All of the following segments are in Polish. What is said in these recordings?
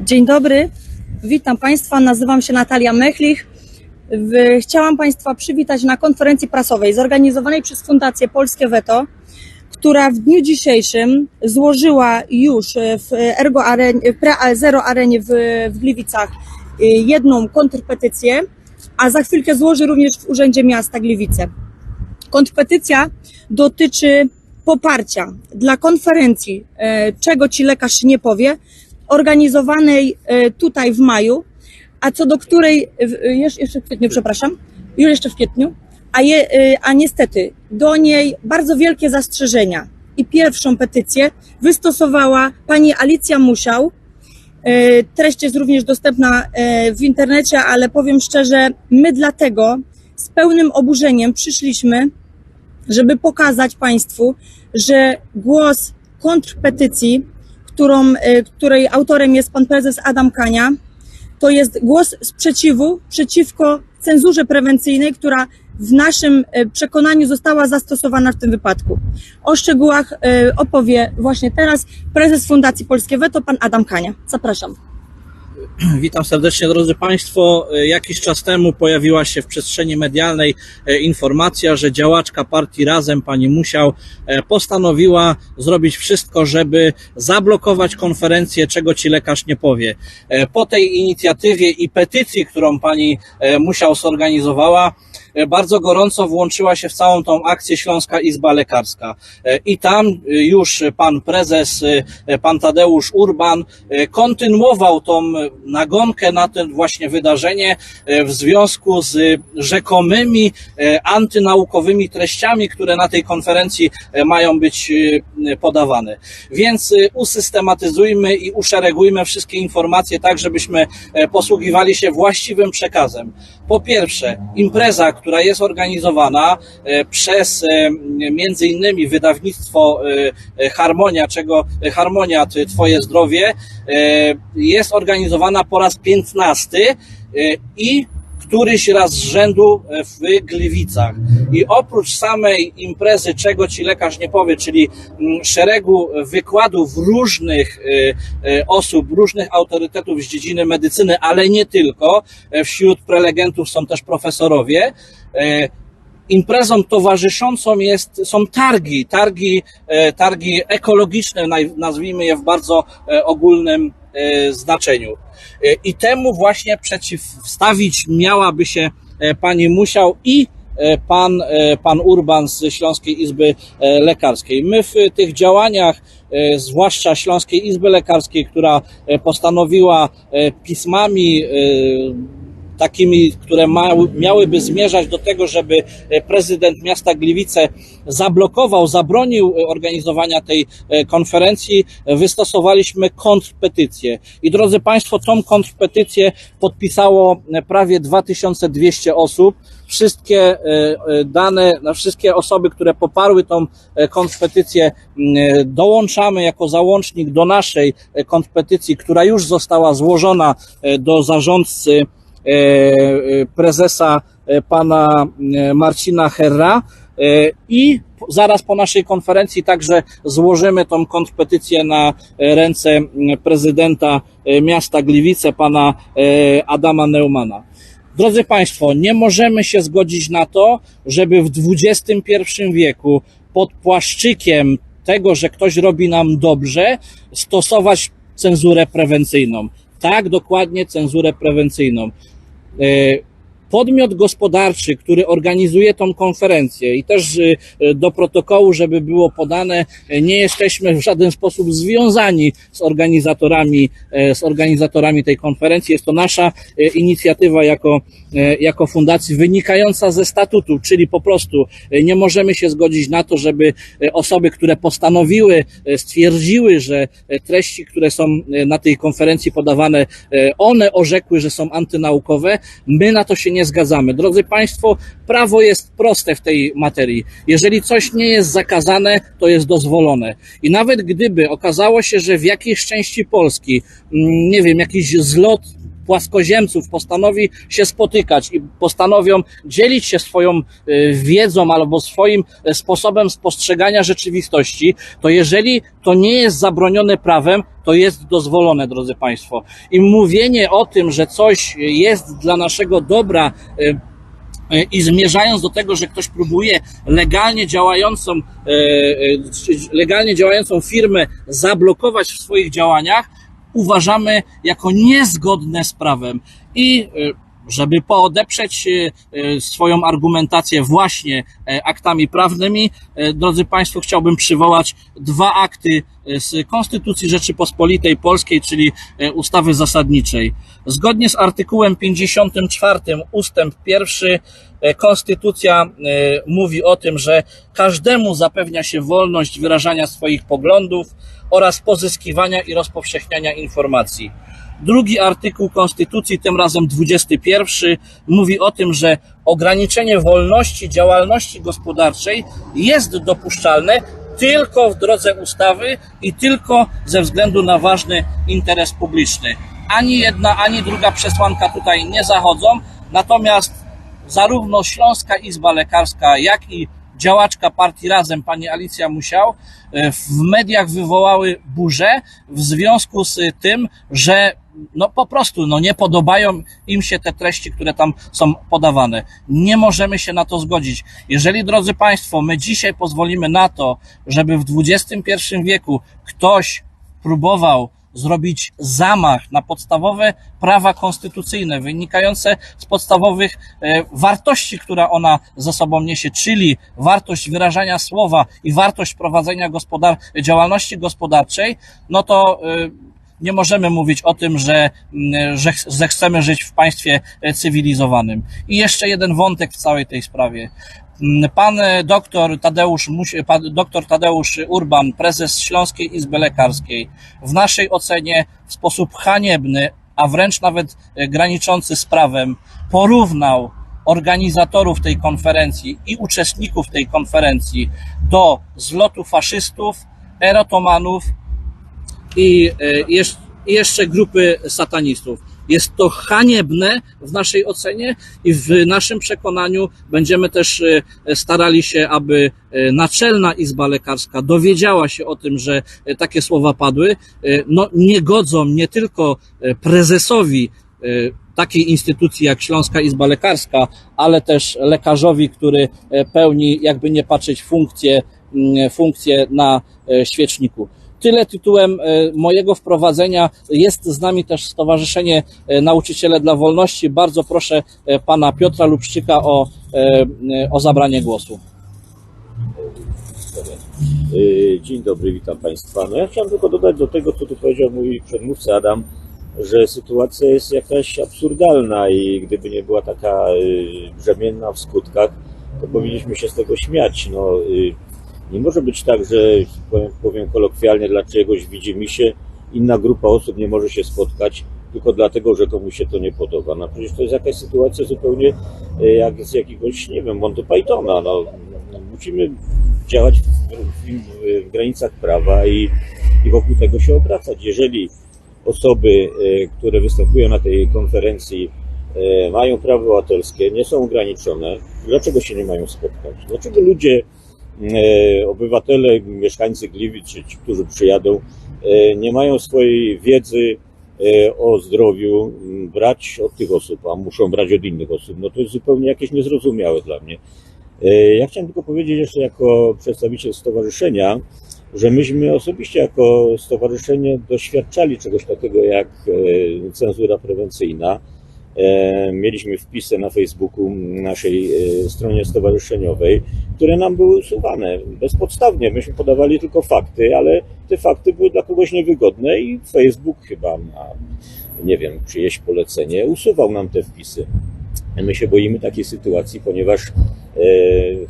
Dzień dobry, witam Państwa, nazywam się Natalia Mechlich. Chciałam Państwa przywitać na konferencji prasowej zorganizowanej przez Fundację Polskie Veto, która w dniu dzisiejszym złożyła już w Ergo w Pre Zero Arenie w, w Gliwicach y, jedną kontrpetycję, a za chwilkę złoży również w Urzędzie Miasta Gliwice. Kontrpetycja dotyczy poparcia dla konferencji e, Czego Ci lekarz nie powie, organizowanej e, tutaj w maju, a co do której, e, jesz- jeszcze w kwietniu, przepraszam, już jeszcze w kwietniu, a, je, a niestety do niej bardzo wielkie zastrzeżenia i pierwszą petycję wystosowała pani Alicja Musiał. Treść jest również dostępna w internecie, ale powiem szczerze, my dlatego z pełnym oburzeniem przyszliśmy, żeby pokazać Państwu, że głos kontrpetycji, którą, e, której autorem jest pan prezes Adam Kania, to jest głos sprzeciwu przeciwko cenzurze prewencyjnej, która w naszym e, przekonaniu została zastosowana w tym wypadku. O szczegółach e, opowie właśnie teraz prezes Fundacji Polskie Weto, pan Adam Kania. Zapraszam. Witam serdecznie, drodzy Państwo. E, Jakiś czas temu pojawiła się w przestrzeni medialnej e, informacja, że działaczka partii Razem, pani Musiał, e, postanowiła zrobić wszystko, żeby zablokować konferencję, czego ci lekarz nie powie. Po tej inicjatywie i petycji, którą pani Musiał zorganizowała, bardzo gorąco włączyła się w całą tą akcję Śląska Izba Lekarska. E, I tam e, już pan prezes, e, pan Tadeusz Urban e, kontynuował tą nagonkę na to właśnie wydarzenie e, w związku z rzekomymi e, antynaukowymi treściami, które na tej konferencji e, mają być e, podawane. Więc e, usystematyzujmy i uszeregujmy wszystkie informacje tak, żebyśmy e, posługiwali się właściwym przekazem. Po pierwsze, impreza, która jest organizowana e, przez e, między innymi wydawnictwo e, Harmonia, czego Harmonia Twoje zdrowie, jest organizowana po raz 15 e, i któryś raz z rzędu e, w Gliwicach. I oprócz samej imprezy, czego ci lekarz nie powie, czyli mm, szeregu wykładów różnych e, e, osób, różnych autorytetów z dziedziny medycyny, ale nie tylko, wśród prelegentów są też profesorowie, imprezą towarzyszącą jest, są targi, targi, targi ekologiczne, nazwijmy je w bardzo ogólnym znaczeniu. E, I temu właśnie przeciwstawić miałaby się e, pani Musiał i e, pan, e, pan Urban z Śląskiej Izby e, Lekarskiej. My w tych działaniach, e, zwłaszcza Śląskiej Izby Lekarskiej, która e, postanowiła e, pismami e, takimi, które ma, miałyby zmierzać do tego, żeby e, prezydent miasta Gliwice zablokował, zabronił e, organizowania tej e, konferencji, wystosowaliśmy kontrpetycję. I drodzy Państwo, tą kontrpetycję podpisało prawie 2200 osób. Wszystkie dane, wszystkie osoby, które poparły tą kontrpetycję, dołączamy jako załącznik do naszej kontrpetycji, która już została złożona do zarządcy prezesa e, pana e, Marcina Herra e, i zaraz po naszej konferencji także złożymy tą kontrpetycję na e, ręce prezydenta e, miasta Gliwice, pana e, Adama Neumana. Drodzy Państwo, nie możemy się zgodzić na to, żeby w XXI wieku pod płaszczykiem tego, że ktoś robi nam dobrze, stosować cenzurę prewencyjną. Tak, dokładnie cenzurę prewencyjną. Podmiot gospodarczy, który organizuje tą konferencję i też e, do protokołu, żeby było podane, e, nie jesteśmy w żaden sposób związani z organizatorami, z organizatorami tej konferencji. Jest to nasza inicjatywa jako, jako fundacji wynikająca ze statutu, czyli po prostu nie możemy się zgodzić na to, żeby osoby, które postanowiły, stwierdziły, że treści, które są na tej konferencji podawane, one orzekły, że są antynaukowe. My na to się nie zgadzamy. Drodzy Państwo, prawo jest proste w tej materii. Jeżeli coś nie jest zakazane, to jest dozwolone. I nawet gdyby okazało się, że w jakiejś części Polski, mm, nie wiem, jakiś zlot płaskoziemców postanowi się spotykać i postanowią dzielić się swoją e, wiedzą albo swoim e, sposobem spostrzegania rzeczywistości, to jeżeli to nie jest zabronione prawem, to jest dozwolone, drodzy Państwo. I mówienie o tym, że coś jest dla naszego dobra, e, i zmierzając do tego, że ktoś próbuje legalnie działającą, legalnie działającą firmę zablokować w swoich działaniach, uważamy jako niezgodne z prawem. I e, żeby poodeprzeć e, e, swoją argumentację właśnie e, aktami prawnymi, e, drodzy Państwo, chciałbym przywołać dwa akty e, z Konstytucji Rzeczypospolitej Polskiej, czyli ustawy zasadniczej. Zgodnie z artykułem 54 ustęp pierwszy e, Konstytucja mówi o tym, że każdemu zapewnia się wolność wyrażania swoich poglądów oraz pozyskiwania i rozpowszechniania informacji. Drugi artykuł Konstytucji, tym razem 21, mówi o tym, że ograniczenie wolności działalności gospodarczej jest dopuszczalne tylko w drodze ustawy i tylko ze względu na ważny interes publiczny. Ani jedna, ani druga przesłanka tutaj nie zachodzą, natomiast zarówno Śląska Izba Lekarska, jak i działaczka partii Razem, pani Alicja Musiał, e, w mediach wywołały burzę w związku z tym, że no po prostu no nie podobają im się te treści, które tam są podawane. Nie możemy się na to zgodzić. Jeżeli, drodzy Państwo, my dzisiaj pozwolimy na to, żeby w XXI wieku ktoś próbował zrobić zamach na podstawowe prawa konstytucyjne wynikające z podstawowych e, wartości, która ona ze sobą niesie, czyli wartość wyrażania słowa i wartość prowadzenia gospodar- działalności gospodarczej, no to e, nie możemy mówić o tym, że, mm, że, ch- że chcemy żyć w państwie e, cywilizowanym. I jeszcze jeden wątek w całej tej sprawie. Mm, Pan e, doktor Tadeusz, doktor Tadeusz Urban, prezes Śląskiej Izby Lekarskiej, w naszej ocenie w sposób haniebny, a wręcz nawet e, graniczący z prawem, porównał organizatorów tej konferencji i uczestników tej konferencji do zlotu faszystów, erotomanów i e, jeszcze, grupy satanistów. Jest to haniebne w naszej ocenie i w naszym przekonaniu będziemy też e, starali się, aby e, Naczelna Izba Lekarska dowiedziała się o tym, że takie słowa padły. No, nie godzą nie tylko prezesowi takiej instytucji jak Śląska Izba Lekarska, ale też lekarzowi, który pełni, jakby nie patrzeć, funkcję, funkcję na świeczniku. Tyle tytułem e, mojego wprowadzenia. Jest z nami też Stowarzyszenie e, Nauczyciele dla Wolności. Bardzo proszę e, pana Piotra Lubszczyka o, o zabranie głosu. Dzień dobry, witam Państwa. No ja chciałem tylko dodać do tego, co tu powiedział mój przedmówca Adam, że sytuacja jest jakaś absurdalna i gdyby nie była taka brzemienna w skutkach, to powinniśmy się z tego śmiać. No, nie może być tak, że powiem, powiem kolokwialnie, dla czegoś widzi mi się, inna grupa osób nie może się spotkać tylko dlatego, że komuś się to nie podoba. No przecież to jest jakaś sytuacja zupełnie y, jak z jakiegoś, nie wiem, Monty Pythona. No, musimy działać w, w, w granicach prawa i, i wokół tego się obracać. Jeżeli osoby, e, które występują na tej konferencji, e, mają prawo obywatelskie, nie są ograniczone, dlaczego się nie mają spotkać? Dlaczego ludzie, e, obywatele, mieszkańcy Gliwic, ci, którzy przyjadą, e, nie mają swojej wiedzy e, o zdrowiu brać od tych osób, a muszą brać od innych osób? No to jest zupełnie jakieś niezrozumiałe dla mnie. E, Ja chciałem tylko powiedzieć jeszcze jako przedstawiciel stowarzyszenia, że myśmy osobiście jako stowarzyszenie doświadczali czegoś takiego jak e, cenzura prewencyjna. E, Mieliśmy wpisy na Facebooku naszej e, stronie stowarzyszeniowej, które nam były usuwane bezpodstawnie. Myśmy podawali tylko fakty, ale te fakty były dla kogoś niewygodne i Facebook chyba nie wiem, czyjeś polecenie usuwał nam te wpisy. My się boimy takiej sytuacji, ponieważ e,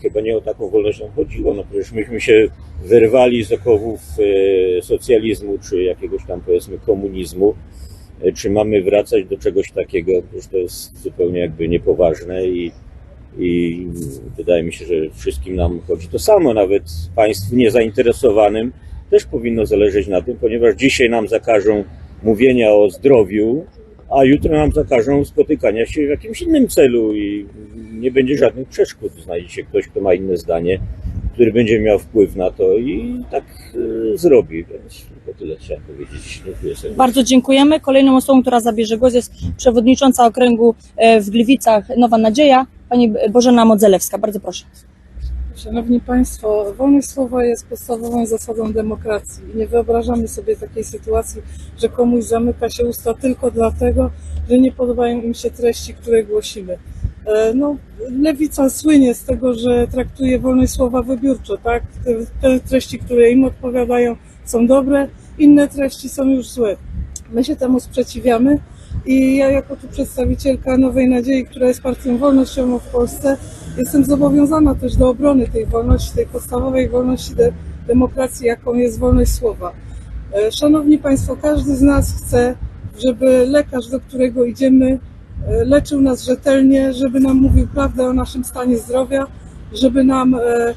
chyba nie o taką wolność nam chodziło. No przecież myśmy się wyrwali z okowów e, socjalizmu, czy jakiegoś tam powiedzmy komunizmu. E, czy mamy wracać do czegoś takiego? To jest zupełnie jakby niepoważne i, i wydaje mi się, że wszystkim nam chodzi to samo, nawet państwu niezainteresowanym też powinno zależeć na tym, ponieważ dzisiaj nam zakażą mówienia o zdrowiu, a jutro nam zakażą spotykania się w jakimś innym celu i nie będzie żadnych przeszkód. Znajdzie się ktoś, kto ma inne zdanie, który będzie miał wpływ na to i tak y, zrobi. Więc tylko tyle chciałem powiedzieć. Dziękuję serdecznie. Bardzo dziękujemy. Kolejną osobą, która zabierze głos jest przewodnicząca okręgu e, w Gliwicach Nowa Nadzieja, pani Bożena Modzelewska. Bardzo proszę. Szanowni Państwo, wolność słowa jest podstawową zasadą demokracji. Nie wyobrażamy sobie takiej sytuacji, że komuś zamyka się usta tylko dlatego, że nie podobają im się treści, które głosimy. E, No, lewica słynie z tego, że traktuje wolność słowa wybiórczo, tak? Te, te treści, które im odpowiadają, są dobre, inne treści są już złe. My się temu sprzeciwiamy i ja jako tu przedstawicielka Nowej Nadziei, która jest partią wolnościową w Polsce, jestem zobowiązana też do obrony tej wolności, tej podstawowej wolności de demokracji, jaką jest wolność słowa. E, Szanowni Państwo, każdy z nas chce, żeby lekarz, do którego idziemy, leczył nas rzetelnie, żeby nam mówił prawdę o naszym stanie zdrowia, żeby nam e,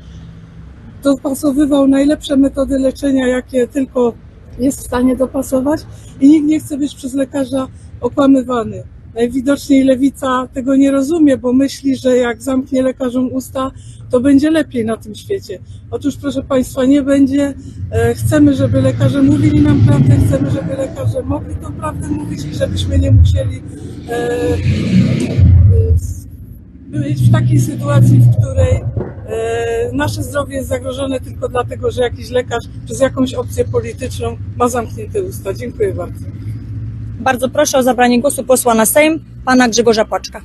dopasowywał najlepsze metody leczenia, jakie tylko jest w stanie dopasować i nikt nie chce być przez lekarza okłamywany. Najwidoczniej lewica tego nie rozumie, bo myśli, że jak zamknie lekarzom usta, to będzie lepiej na tym świecie. Otóż, proszę Państwa, nie będzie. E, Chcemy, żeby lekarze mówili nam prawdę, chcemy, żeby lekarze mogli tą prawdę mówić i żebyśmy nie musieli e, e, być w takiej sytuacji, w której nasze zdrowie jest zagrożone tylko dlatego, że jakiś lekarz przez jakąś opcję polityczną ma zamknięte usta. Dziękuję bardzo. Bardzo proszę o zabranie głosu posła na Sejm, pana Grzegorza Płaczka.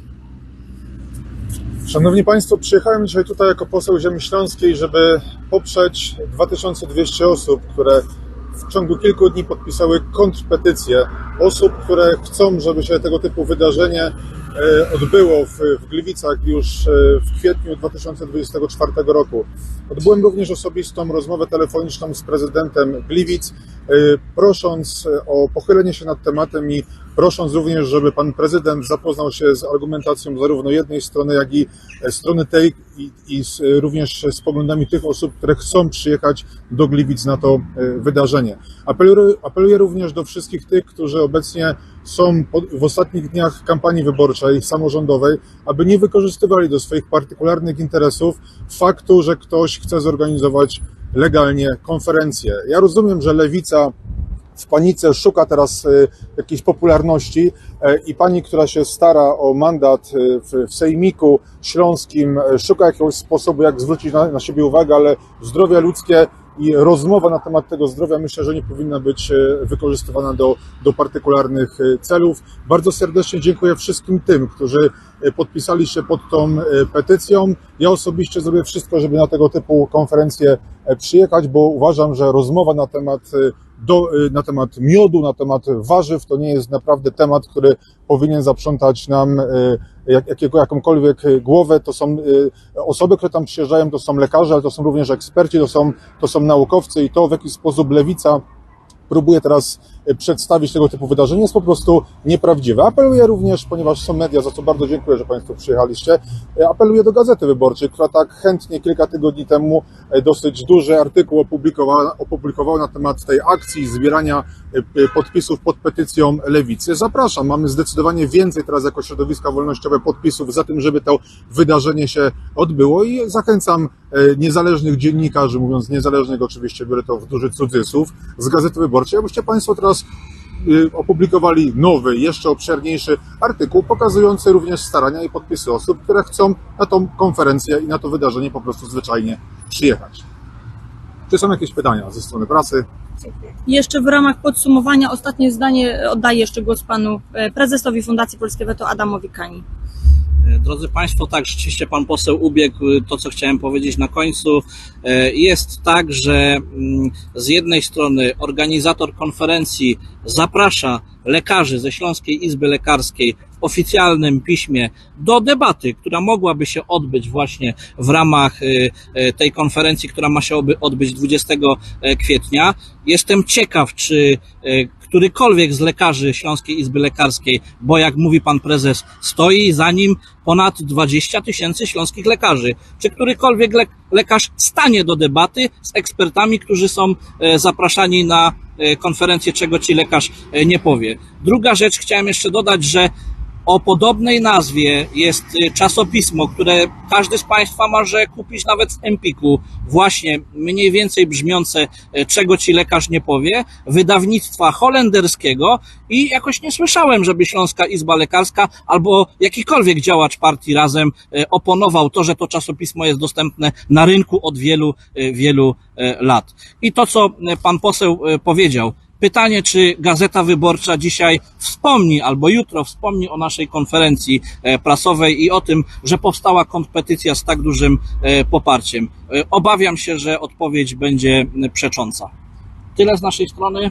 Szanowni Państwo, przyjechałem dzisiaj tutaj jako poseł Ziemi Śląskiej, żeby poprzeć 2200 osób, które w ciągu kilku dni podpisały kontrpetycję. Osób, które chcą, żeby się tego typu wydarzenie odbyło w, w Gliwicach już e, w kwietniu 2024 roku. Odbyłem również osobistą rozmowę telefoniczną z prezydentem Gliwic, e, prosząc o pochylenie się nad tematem i prosząc również, żeby pan prezydent zapoznał się z argumentacją zarówno jednej strony, jak i e, strony tej i, i z, również z poglądami tych osób, które chcą przyjechać do Gliwic na to e, wydarzenie. Apeluję, apeluję również do wszystkich tych, którzy obecnie są w ostatnich dniach kampanii wyborczej samorządowej, aby nie wykorzystywali do swoich partykularnych interesów faktu, że ktoś chce zorganizować legalnie konferencję. Ja rozumiem, że lewica w panice szuka teraz e, jakiejś popularności e, i pani, która się stara o mandat e, w, Sejmiku Śląskim, e, szuka jakiegoś sposobu, jak zwrócić na, na siebie uwagę, ale zdrowie ludzkie i rozmowa na temat tego zdrowia myślę, że nie powinna być e, wykorzystywana do, do partykularnych celów. Bardzo serdecznie dziękuję wszystkim tym, którzy podpisali się pod tą petycją. Ja osobiście zrobię wszystko, żeby na tego typu konferencję e, przyjechać, bo uważam, że rozmowa na temat do, y, na temat miodu, na temat warzyw, to nie jest naprawdę temat, który powinien zaprzątać nam y, jak, jakiego, jakąkolwiek głowę. To są y, osoby, które tam przyjeżdżają, to są lekarze, ale to są również eksperci, to są, to są naukowcy i to w jaki sposób lewica próbuje teraz y, przedstawić tego typu wydarzenie jest po prostu nieprawdziwe. Apeluję również, ponieważ są media, za co bardzo dziękuję, że Państwo przyjechaliście, y, apeluję do Gazety Wyborczej, która tak chętnie kilka tygodni temu y, dosyć duży artykuł opublikowała, opublikowała na temat tej akcji zbierania podpisów pod petycją Lewicy. Zapraszam, mamy zdecydowanie więcej teraz jako środowiska wolnościowe podpisów za tym, żeby to wydarzenie się odbyło i zachęcam niezależnych dziennikarzy, mówiąc niezależnych oczywiście, biorę to w duży cudzysłów, z Gazety Wyborczej, abyście Państwo teraz y, opublikowali nowy, jeszcze obszerniejszy artykuł pokazujący również starania i podpisy osób, które chcą na tą konferencję i na to wydarzenie po prostu zwyczajnie przyjechać. Czy są jakieś pytania ze strony prasy? I jeszcze w ramach podsumowania ostatnie zdanie oddaję jeszcze głos panu e, prezesowi Fundacji Polskie Weto Adamowi Kani. E, Drodzy Państwo, tak, rzeczywiście Pan poseł ubiegł y, to, co chciałem powiedzieć na końcu. E, Jest tak, że mm, z jednej strony organizator konferencji zaprasza lekarzy ze Śląskiej Izby Lekarskiej w oficjalnym piśmie do debaty, która mogłaby się odbyć właśnie w ramach tej konferencji, która ma się odbyć 20 kwietnia. Jestem ciekaw, czy którykolwiek z lekarzy Śląskiej Izby Lekarskiej, bo jak mówi pan prezes, stoi za nim ponad 20 tysięcy śląskich lekarzy. Czy którykolwiek le- lekarz stanie do debaty z ekspertami, którzy są e, zapraszani na e, konferencję, czego ci lekarz e, nie powie. Druga rzecz, chciałem jeszcze dodać, że o podobnej nazwie jest y, czasopismo, które każdy z Państwa może kupić nawet w Empiku. Właśnie mniej więcej brzmiące, y, czego ci lekarz nie powie, wydawnictwa holenderskiego i jakoś nie słyszałem, żeby Śląska Izba Lekarska albo jakikolwiek działacz partii razem y, oponował to, że to czasopismo jest dostępne na rynku od wielu, wielu lat. I to, co pan poseł powiedział, Pytanie, czy Gazeta Wyborcza dzisiaj wspomni albo jutro wspomni o naszej konferencji e, prasowej i o tym, że powstała kompetycja z tak dużym e, poparciem. E, Obawiam się, że odpowiedź będzie przecząca. Tyle z naszej strony.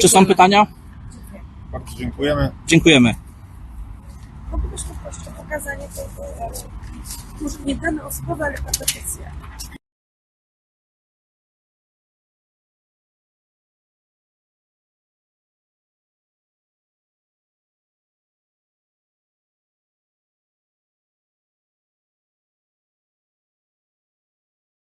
Czy są pytania? Bardzo dziękujemy. Dziękujemy. Prosić o pokazanie tego, może nie dane osobowe, ale kompetycje.